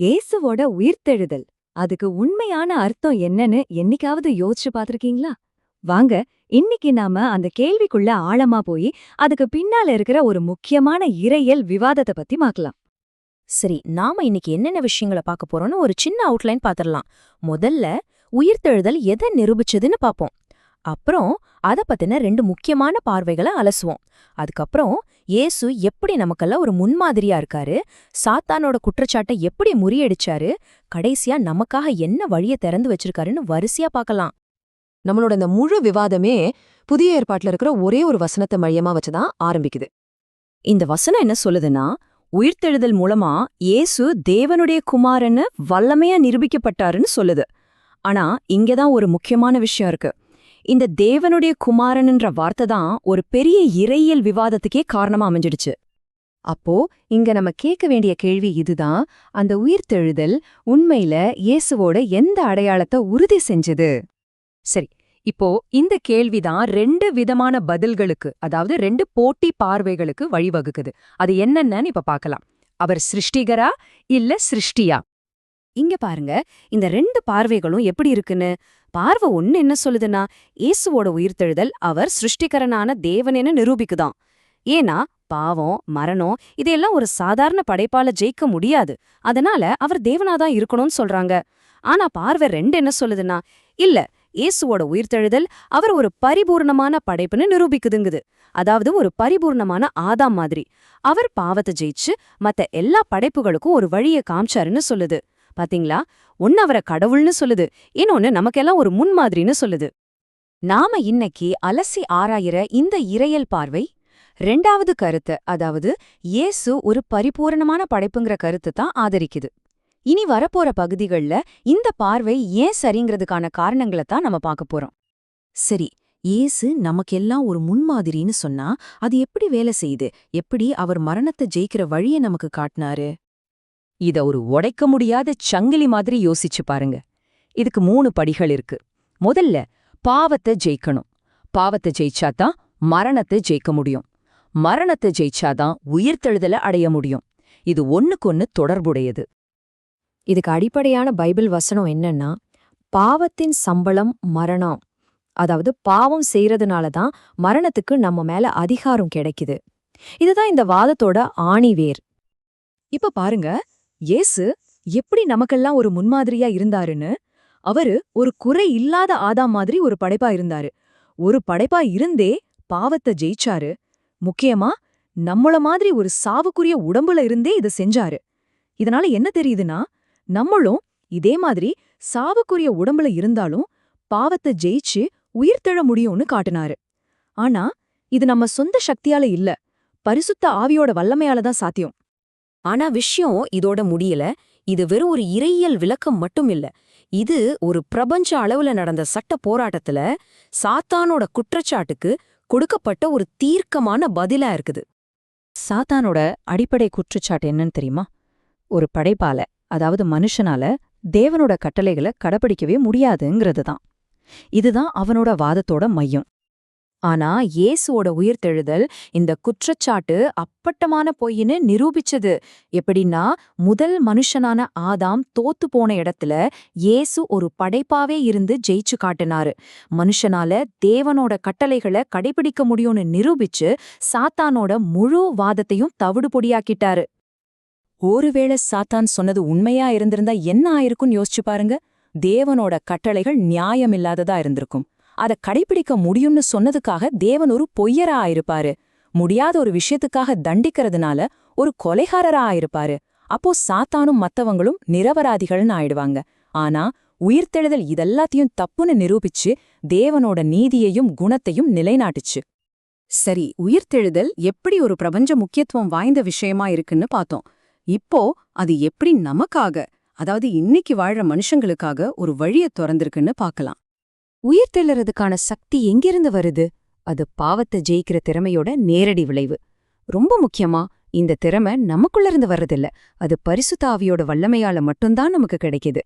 இயேசுவோட உயிர்த்தெழுதல். அதுக்கு உண்மையான அர்த்தம் என்னன்னு என்னைக்காவது யோசிச்சு பார்த்திருக்கீங்களா? வாங்க இன்னைக்கு நாம அந்த கேள்விக்குள்ள ஆழமா போய் அதுக்கு பின்னால இருக்கிற ஒரு முக்கியமான இறையல் விவாதத்தை பத்தி பார்க்கலாம். சரி நாம இன்னைக்கு என்னென்ன விஷயங்களை பார்க்க போறோம்னு ஒரு சின்ன அவுட்லைன் பாத்திரலாம் முதல்ல உயிர்த்தெழுதல் எதை நிரூபிச்சதுன்னு பார்ப்போம். அப்புறம் அத பத்தின ரெண்டு முக்கியமான பார்வைகளை அலசுவோம். அதுக்கப்புறம் ஏசு எப்படி நமக்கெல்லாம் ஒரு முன்மாதிரியா இருக்காரு சாத்தானோட குற்றச்சாட்டை எப்படி முறியடிச்சாரு கடைசியா நமக்காக என்ன வழிய திறந்து வச்சிருக்காருன்னு வரிசையா பார்க்கலாம். நம்மளோட இந்த முழு விவாதமே புதிய ஏற்பாட்டுல இருக்கிற ஒரே ஒரு வசனத்தை மையமா வச்சுதான் ஆரம்பிக்குது. இந்த வசனம் என்ன சொல்லுதுன்னா உயிர்த்தெழுதல் மூலமா இயேசு தேவனுடைய குமாரன்னு வல்லமையா நிரூபிக்கப்பட்டாருன்னு சொல்லுது. ஆனா இங்கதான் ஒரு முக்கியமான விஷயம் இருக்கு. இந்த தேவனுடைய குமாரன்ன்ற வார்த்தை தான் ஒரு பெரிய இறையியல் விவாதத்துக்கே காரணமா அமைஞ்சிடுச்சு. அப்போ இங்க நம்ம கேட்க வேண்டிய கேள்வி இதுதான். அந்த உயிர்த்தெழுதல் உண்மையில இயேசுவோட எந்த அடையாளத்தை உறுதி செஞ்சது? சரி இப்போ இந்த கேள்விதான் ரெண்டு விதமான பதில்களுக்கு அதாவது ரெண்டு போட்டி பார்வைகளுக்கு வழிவகுக்குது. அது என்னென்னு இப்ப பார்க்கலாம். அவர் சிருஷ்டிகரா இல்ல சிருஷ்டியா? இங்க பாருங்க இந்த ரெண்டு பார்வைகளும் எப்படி இருக்குன்னு. பார்வை ஒன்னு என்ன சொல்லுதுன்னா இயேசுவோட உயிர்த்தெழுதல் அவர் சிருஷ்டிகரனான தேவனேன்னு நிரூபிக்குதான். ஏன்னா பாவம் மரணம் இதையெல்லாம் ஒரு சாதாரண படைப்பால ஜெயிக்க முடியாது. அதனால அவர் தேவனாதான் இருக்கணும்னு சொல்றாங்க. ஆனா பார்வை ரெண்டு என்ன சொல்லுதுன்னா இல்ல இயேசுவோட உயிர்த்தெழுதல் அவர் ஒரு பரிபூர்ணமான படைப்புன்னு நிரூபிக்குதுங்குது. அதாவது ஒரு பரிபூர்ணமான ஆதாம் மாதிரி. அவர் பாவத்தை ஜெயிச்சு மத்த எல்லா படைப்புகளுக்கும் ஒரு வழியை காமிச்சாருன்னு சொல்லுது. பாத்தீங்களா? ஒன்னு அவரை கடவுள்னு சொல்லுது இன்னொன்னு நமக்கெல்லாம் ஒரு முன்மாதிரின்னு சொல்லுது. நாம இன்னைக்கு அலசி ஆராயிற இந்த இறையல் பார்வை ரெண்டாவது கருத்து அதாவது இயேசு ஒரு பரிபூரணமான படைப்புங்கிற கருத்து தான் ஆதரிக்குது. இனி வரப்போற பகுதிகள்ல இந்த பார்வை ஏன் சரிங்கிறதுக்கான காரணங்களை தான் நம்ம பார்க்க போறோம். சரி இயேசு நமக்கெல்லாம் ஒரு முன்மாதிரின்னு சொன்னா அது எப்படி வேலை செய்யுது? எப்படி அவர் மரணத்தை ஜெயிக்கிற வழிய நமக்கு காட்டினாரு? இத ஒரு உடைக்க முடியாத சங்கிலி மாதிரி யோசிச்சு பாருங்க. இதுக்கு மூணு படிகள் இருக்கு. முதல்ல பாவத்தை ஜெயிக்கணும். பாவத்தை ஜெயிச்சாதான் மரணத்தை ஜெயிக்க முடியும். மரணத்தை ஜெயிச்சாதான் உயிர்த்தெழுதல அடைய முடியும். இது ஒன்னுக்கொன்னு தொடர்புடையது. இதுக்கு அடிப்படையான பைபிள் வசனம் என்னன்னா பாவத்தின் சம்பளம் மரணம். அதாவது பாவம் செய்யறதுனால தான் மரணத்துக்கு நம்ம மேல அதிகாரம் கிடைக்குது. இதுதான் இந்த வாதத்தோட ஆணிவேர். இப்ப பாருங்க இயேசு எப்படி நமக்கெல்லாம் ஒரு முன்மாதிரியா இருந்தாருன்னு? அவரு ஒரு குறை இல்லாத ஆதாம் மாதிரி ஒரு படைப்பா இருந்தாரு. ஒரு படைப்பா இருந்தே பாவத்தை ஜெயிச்சாரு. முக்கியமா நம்மள மாதிரி ஒரு சாவுக்குரிய உடம்புல இருந்தே இத செஞ்சாரு. இதனால என்ன தெரியுதுன்னா நம்மளும் இதே மாதிரி சாவுக்குரிய உடம்புல இருந்தாலும் பாவத்தை ஜெயிச்சு உயிர்த்தெழ முடியும்னு காட்டினாரு. ஆனா இது நம்ம சொந்த சக்தியால இல்ல. பரிசுத்த ஆவியோட வல்லமையால தான் சாத்தியம். ஆனா விஷயம் இதோட முடியல. இது வெறும் ஒரு இறையியல் விளக்கம் மட்டும் இல்ல. இது ஒரு பிரபஞ்ச அளவுல நடந்த சட்ட போராட்டத்துல சாத்தானோட குற்றச்சாட்டுக்கு கொடுக்கப்பட்ட ஒரு தீர்க்கமான பதிலா இருக்குது. சாத்தானோட அடிப்படை குற்றச்சாட்டு என்னன்னு தெரியுமா? ஒரு படைப்பால அதாவது மனுஷனால தேவனோட கட்டளைகளை கடைபிடிக்கவே முடியாதுங்கிறது தான் இதுதான் அவனோட வாதத்தோட மையம். ஆனா இயேசுவோட உயிர்த்தெழுதல் இந்த குற்றச்சாட்டு அப்பட்டமான பொய்ன்னு நிரூபிச்சது. எப்படின்னா முதல் மனுஷனான ஆதாம் தோத்து போன இடத்துல இயேசு ஒரு படைப்பாவே இருந்து ஜெயிச்சு காட்டினாரு. மனுஷனால தேவனோட கட்டளைகளை கடைபிடிக்க முடியும்னு நிரூபிச்சு சாத்தானோட முழு வாதத்தையும் தவிடு பொடியாக்கிட்டாரு ஒருவேளை சாத்தான் சொன்னது உண்மையா இருந்திருந்தா என்ன ஆயிருக்கும்னு யோசிச்சு பாருங்க. தேவனோட கட்டளைகள் நியாயமில்லாததா இருந்திருக்கும். அத கடைபிடிக்க முடியும்னு சொன்னதுக்காக தேவன் ஒரு பொய்யரா ஆயிருப்பாரு. முடியாத ஒரு விஷயத்துக்காக தண்டிக்கிறதுனால ஒரு கொலைகாரரா ஆயிருப்பாரு. அப்போ சாத்தானும் மத்தவங்களும் நிரபராதிகள்னு ஆயிடுவாங்க. ஆனா உயிர்த்தெழுதல் இதெல்லாத்தையும் தப்புன்னு நிரூபிச்சு தேவனோட நீதியையும் குணத்தையும் நிலைநாட்டுச்சு. சரி உயிர்த்தெழுதல் எப்படி ஒரு பிரபஞ்ச முக்கியத்துவம் வாய்ந்த விஷயமா இருக்குன்னு பார்த்தோம். இப்போ அது எப்படி நமக்காக அதாவது இன்னைக்கு வாழ்ற மனுஷங்களுக்காக ஒரு வழிய திறந்திருக்குன்னு பார்க்கலாம். உயிர் உயிர்த்தெழுறதுக்கான சக்தி எங்கிருந்து வருது? அது பாவத்தை ஜெயிக்கிற திறமையோட நேரடி விளைவு. ரொம்ப முக்கியமா இந்த திறமை நமக்குள்ள இருந்து வர்றதில்ல. அது பரிசுத்த ஆவியோட வல்லமையால மட்டும்தான் நமக்கு கிடைக்குது.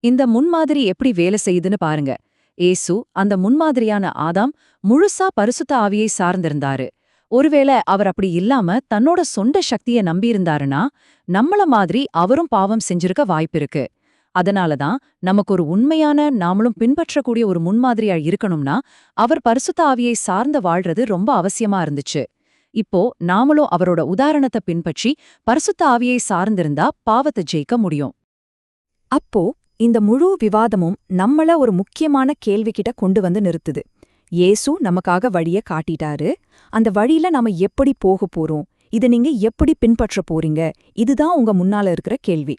இந்த முன்மாதிரி எப்படி வேலை செய்யுதுன்னு பாருங்க. ஏசு அந்த முன்மாதிரியான ஆதாம் முழுசா பரிசுத்த ஆவியை சார்ந்திருந்தாரு. ஒருவேளை அவர் அப்படி இல்லாம தன்னோட சொந்த சக்திய நம்பியிருந்தாருன்னா நம்மள மாதிரி அவரும் பாவம் செஞ்சிருக்க வாய்ப்பிருக்கு அதனால தான் நமக்கு ஒரு உண்மையான நாமளும் பின்பற்றக்கூடிய ஒரு முன்மாதிரியா இருக்கணும்னா அவர் பரிசுத்த ஆவியை சார்ந்து வாழ்றது ரொம்ப அவசியமா இருந்துச்சு. இப்போ நாமளும் அவரோட உதாரணத்தை பின்பற்றி பரிசுத்த ஆவியை சார்ந்திருந்தா பாவத்தை ஜெயிக்க முடியும். அப்போ இந்த முழு விவாதமும் நம்மள ஒரு முக்கியமான கேள்விக்கிட்ட கொண்டு வந்து நிறுத்துது. ஏசு நமக்காக வழிய காட்டிட்டாரு. அந்த வழியில நாம எப்படி போக போறோம்? இத நீங்க எப்படி பின்பற்ற போறீங்க? இதுதான் உங்க முன்னால இருக்கிற கேள்வி.